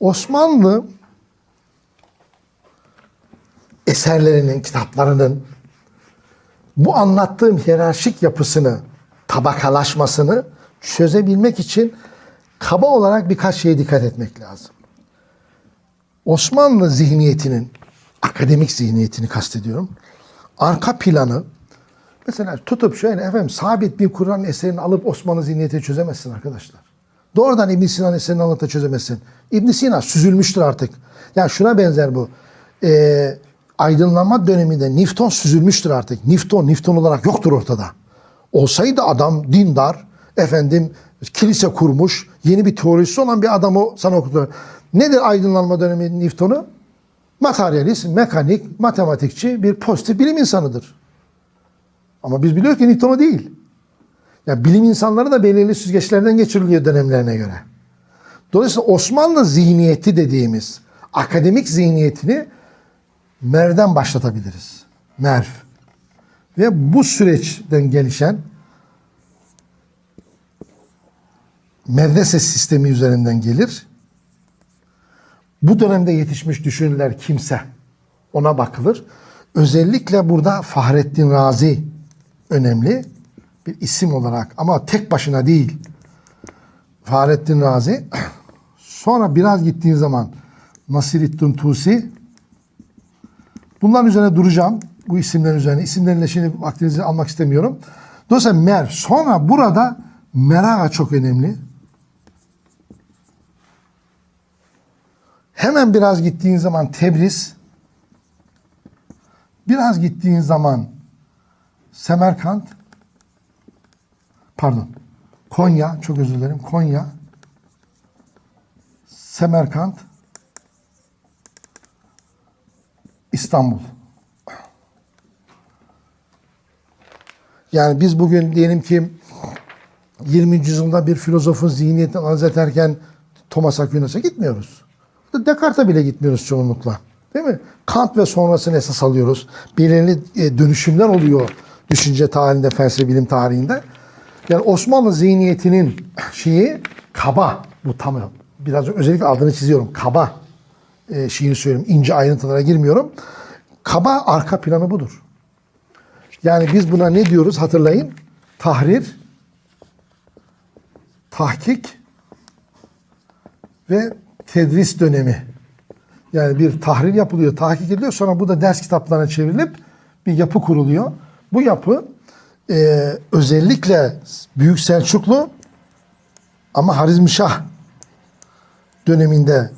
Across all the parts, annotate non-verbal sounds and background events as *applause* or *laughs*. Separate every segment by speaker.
Speaker 1: Osmanlı eserlerinin, kitaplarının bu anlattığım hiyerarşik yapısını, tabakalaşmasını çözebilmek için kaba olarak birkaç şeye dikkat etmek lazım. Osmanlı zihniyetinin, akademik zihniyetini kastediyorum. Arka planı, mesela tutup şöyle efendim sabit bir Kur'an eserini alıp Osmanlı zihniyetini çözemezsin arkadaşlar. Doğrudan İbn Sina'nın eserini da çözemezsin. İbn Sina süzülmüştür artık. Yani şuna benzer bu. Ee, aydınlanma döneminde Newton süzülmüştür artık. Newton, Newton olarak yoktur ortada. Olsaydı adam dindar, efendim kilise kurmuş, yeni bir teorisi olan bir adamı sana okutur. Nedir aydınlanma dönemi Newton'u? Materyalist, mekanik, matematikçi bir pozitif bilim insanıdır. Ama biz biliyoruz ki Newton'u değil. Ya bilim insanları da belirli süzgeçlerden geçiriliyor dönemlerine göre. Dolayısıyla Osmanlı zihniyeti dediğimiz akademik zihniyetini Merv'den başlatabiliriz. Merv. Ve bu süreçten gelişen medrese sistemi üzerinden gelir. Bu dönemde yetişmiş düşünürler kimse ona bakılır. Özellikle burada Fahrettin Razi önemli bir isim olarak ama tek başına değil. Fahrettin Razi. *clears throat* Sonra biraz gittiğin zaman Nasirettin Tusi. Bunların üzerine duracağım. Bu isimlerin üzerine. İsimlerle şimdi vaktinizi almak istemiyorum. Dolayısıyla Mer. Sonra burada Meraga çok önemli. Hemen biraz gittiğin zaman Tebriz. Biraz gittiğin zaman Semerkant. Pardon. Konya. Çok özür dilerim. Konya. Semerkant. İstanbul. Yani biz bugün diyelim ki 20. yüzyılda bir filozofun zihniyetini analiz ederken Thomas Aquinas'a gitmiyoruz. Descartes'e bile gitmiyoruz çoğunlukla. Değil mi? Kant ve sonrasını esas alıyoruz. Belirli e, dönüşümler oluyor düşünce tarihinde, felsefe bilim tarihinde. Yani Osmanlı zihniyetinin şeyi kaba. Bu tam biraz özellikle adını çiziyorum. Kaba e, şeyini söylüyorum. ince ayrıntılara girmiyorum. Kaba arka planı budur. Yani biz buna ne diyoruz hatırlayın. Tahrir, tahkik ve tedris dönemi. Yani bir tahrir yapılıyor, tahkik ediliyor. Sonra bu da ders kitaplarına çevrilip bir yapı kuruluyor. Bu yapı e, özellikle Büyük Selçuklu ama Harizmşah döneminde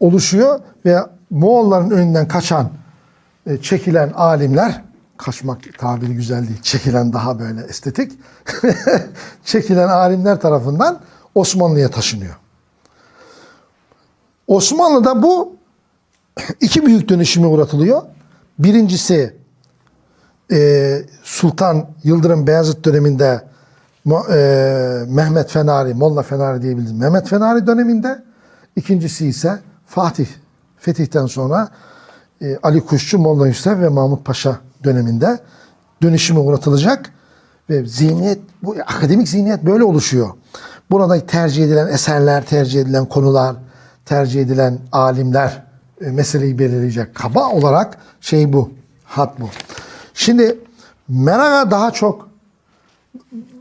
Speaker 1: oluşuyor ve Moğolların önünden kaçan, e, çekilen alimler, kaçmak tabiri güzel değil, çekilen daha böyle estetik, *laughs* çekilen alimler tarafından Osmanlı'ya taşınıyor. Osmanlı'da bu *clears throat* iki büyük dönüşüme uğratılıyor. Birincisi e, Sultan Yıldırım Beyazıt döneminde e, Mehmet Fenari, Molla Fenari diyebiliriz. Mehmet Fenari döneminde. İkincisi ise Fatih Fetih'ten sonra e, Ali Kuşçu, Molla Yusuf ve Mahmut Paşa döneminde dönüşüme uğratılacak ve zihniyet bu akademik zihniyet böyle oluşuyor. Burada tercih edilen eserler, tercih edilen konular, tercih edilen alimler e, meseleyi belirleyecek. Kaba olarak şey bu, hat bu. Şimdi Meraga daha çok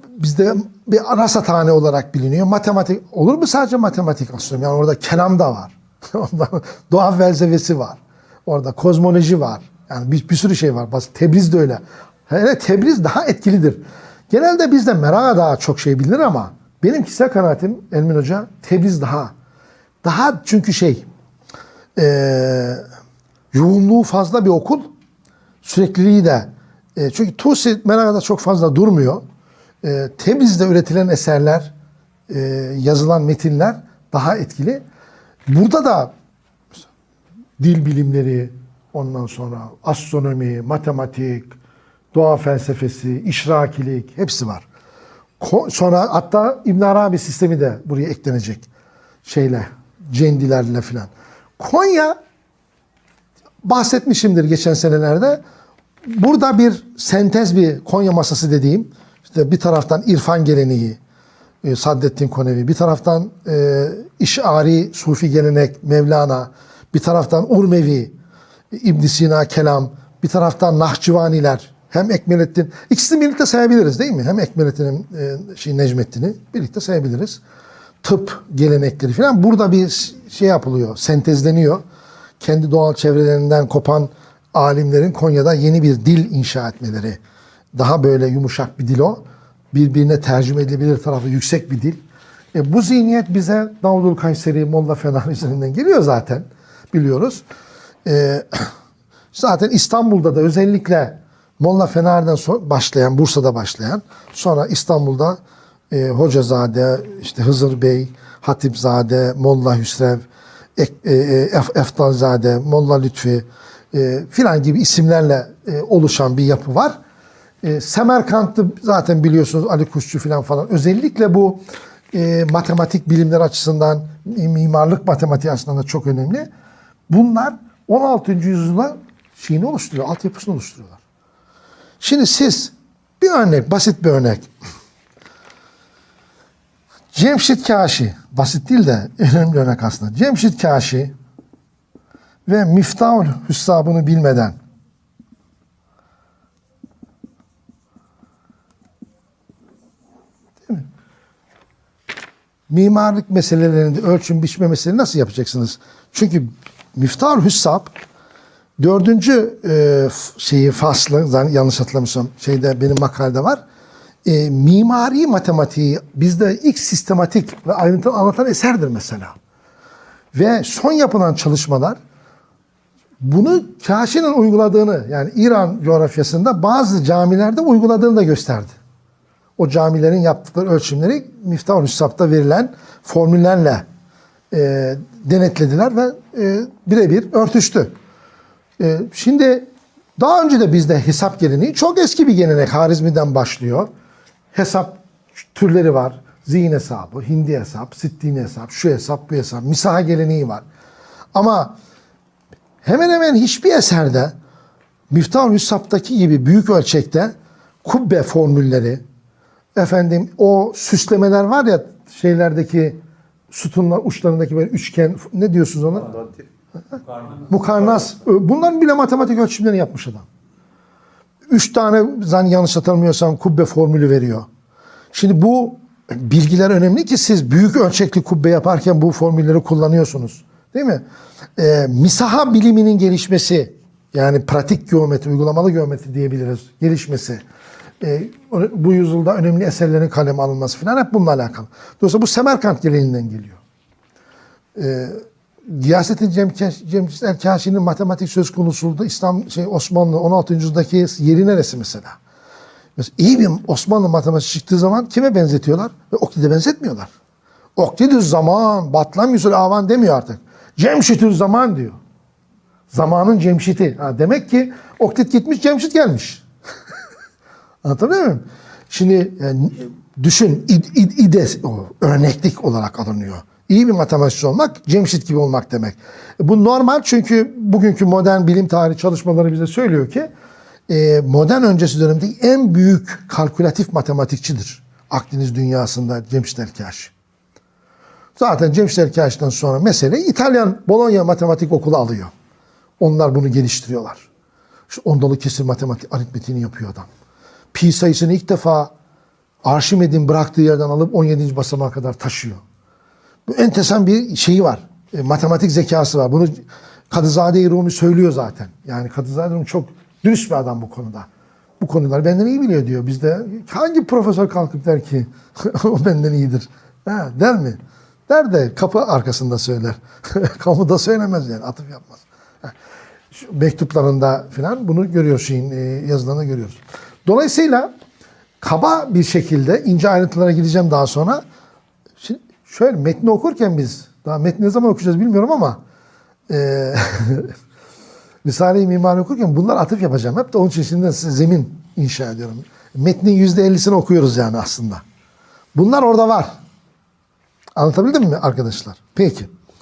Speaker 1: bizde bir arasathane olarak biliniyor. Matematik olur mu sadece matematik astronomi? Yani orada kelam da var. *laughs* Doğa felsefesi var. Orada kozmoloji var. Yani bir, bir sürü şey var. Bas Tebriz de öyle. Hele Tebriz daha etkilidir. Genelde bizde Meraga daha çok şey bilinir ama benim kişisel kanaatim Elmin Hoca Tebriz daha daha çünkü şey eee yoğunluğu fazla bir okul sürekliliği de e, çünkü Tusi Meraga'da çok fazla durmuyor. E, Tebriz'de üretilen eserler, e, yazılan metinler daha etkili. Burada da dil bilimleri, ondan sonra astronomi, matematik, doğa felsefesi, işrakilik hepsi var. Ko- Sonra hatta İbn Arabi sistemi de buraya eklenecek şeyle, cendilerle filan. Konya bahsetmişimdir geçen senelerde. Burada bir sentez bir Konya masası dediğim işte bir taraftan irfan geleneği, e, Saddettin Konevi, bir taraftan e, İş'ari Sufi gelenek Mevlana, bir taraftan Urmevi, ibn Sina Kelam, bir taraftan Nahçıvaniler, hem Ekmelettin, ikisini birlikte sayabiliriz değil mi? Hem Ekmelettin'in e, şey Necmettin'i birlikte sayabiliriz. Tıp gelenekleri falan burada bir şey yapılıyor, sentezleniyor. Kendi doğal çevrelerinden kopan alimlerin Konya'da yeni bir dil inşa etmeleri. Daha böyle yumuşak bir dil o. Birbirine tercüme edilebilir tarafı yüksek bir dil. E, bu zihniyet bize Davudul Kayseri, Molla Fener üzerinden geliyor zaten biliyoruz. E, *clears throat* zaten İstanbul'da da özellikle Molla Fener'den başlayan, Bursa'da başlayan, sonra İstanbul'da e, Hocazade, işte Hızır Bey, Hatipzade, Molla Hüsrev, e, e, Ef- Eftalzade, Molla Lütfi e, filan gibi isimlerle e, oluşan bir yapı var. E, Semerkant'ı zaten biliyorsunuz Ali Kuşçu filan falan. Özellikle bu e, matematik bilimler açısından, mimarlık matematiği açısından da çok önemli. Bunlar 16. yüzyılda şeyini oluşturuyor, altyapısını oluşturuyorlar. Şimdi siz bir örnek, basit bir örnek. Cemşit Kaşi, basit değil de önemli örnek aslında. Cemşit Kaşi ve Miftahul Hüssabını bilmeden mimarlık meselelerinde ölçüm biçme meseleleri nasıl yapacaksınız? Çünkü Miftahul Hüssab dördüncü e, şeyi faslı yanlış hatırlamıyorsam şeyde benim makalede var. E, mimari matematiği bizde ilk sistematik ve ayrıntılı anlatan eserdir mesela. Ve son yapılan çalışmalar bunu Kaşi'nin uyguladığını yani İran coğrafyasında bazı camilerde uyguladığını da gösterdi. O camilerin yaptıkları ölçümleri Miftah-ül Hüssab'da verilen formüllerle e, denetlediler ve e, birebir örtüştü. E, şimdi daha önce de bizde hesap geleneği çok eski bir gelenek. Harizmi'den başlıyor. Hesap türleri var. Zihin hesabı, hindi hesap, sittin hesap, şu hesap, bu hesap. Misaha geleneği var. Ama hemen hemen hiçbir eserde Miftah-ül Hüssab'daki gibi büyük ölçekte kubbe formülleri, efendim o süslemeler var ya şeylerdeki sütunlar uçlarındaki böyle üçgen ne diyorsunuz ona? Mukarnas. Bunların bile matematik ölçümlerini yapmış adam. Üç tane zan yanlış hatırlamıyorsam kubbe formülü veriyor. Şimdi bu bilgiler önemli ki siz büyük ölçekli kubbe yaparken bu formülleri kullanıyorsunuz. Değil mi? Ee, misaha biliminin gelişmesi yani pratik geometri, uygulamalı geometri diyebiliriz gelişmesi. Ee, bu yüzyılda önemli eserlerin kaleme alınması falan hep bununla alakalı. Dolayısıyla bu Semerkant geleneğinden geliyor. Giyasettin Cem, Cem el-Kaşi'nin matematik söz konusunda İslam şey Osmanlı 16. yüzyıldaki yeri neresi mesela? Mesela iyi bir Osmanlı matematik çıktığı zaman kime benzetiyorlar? Ve Oktid'e benzetmiyorlar. Oktidü zaman, Batlam Yusuf Avan demiyor artık. Cemşitül zaman diyor. Zamanın Cemşit'i. Ha, demek ki Oktid gitmiş, Cemşit gelmiş. *laughs* Anlatabiliyor muyum? Şimdi yani, düşün, id, id, ide, o, örneklik olarak alınıyor. İyi bir matematikçi olmak, Cemşit gibi olmak demek. Bu normal çünkü bugünkü modern bilim tarihi çalışmaları bize söylüyor ki e, modern öncesi dönemde en büyük kalkülatif matematikçidir. Akdeniz dünyasında Cemşit Erkaş. Zaten Cemşit Erkaş'tan sonra mesele İtalyan Bologna Matematik Okulu alıyor. Onlar bunu geliştiriyorlar. Şu ondalı kesir matematik aritmetiğini yapıyor adam. Pi sayısını ilk defa Arşimed'in bıraktığı yerden alıp 17. basamağa kadar taşıyor. Bu entesan bir şeyi var. E, matematik zekası var. Bunu Kadızade-i Rumi söylüyor zaten. Yani Kadızade Rumi çok dürüst bir adam bu konuda. Bu konuları benden iyi biliyor diyor. Bizde hangi profesör kalkıp der ki *laughs* o benden iyidir. Ha, der mi? Der de kapı arkasında söyler. *laughs* Kamuda söylemez yani. Atıf yapmaz. Şu mektuplarında falan bunu görüyor şeyin e, yazılarında görüyoruz. Dolayısıyla kaba bir şekilde ince ayrıntılara gideceğim daha sonra. Şimdi şöyle metni okurken biz daha metni ne zaman okuyacağız bilmiyorum ama e, *laughs* Risale-i Mimari okurken bunlar atıf yapacağım. Hep de onun için zemin inşa ediyorum. Metnin yüzde ellisini okuyoruz yani aslında. Bunlar orada var. Anlatabildim mi arkadaşlar? Peki.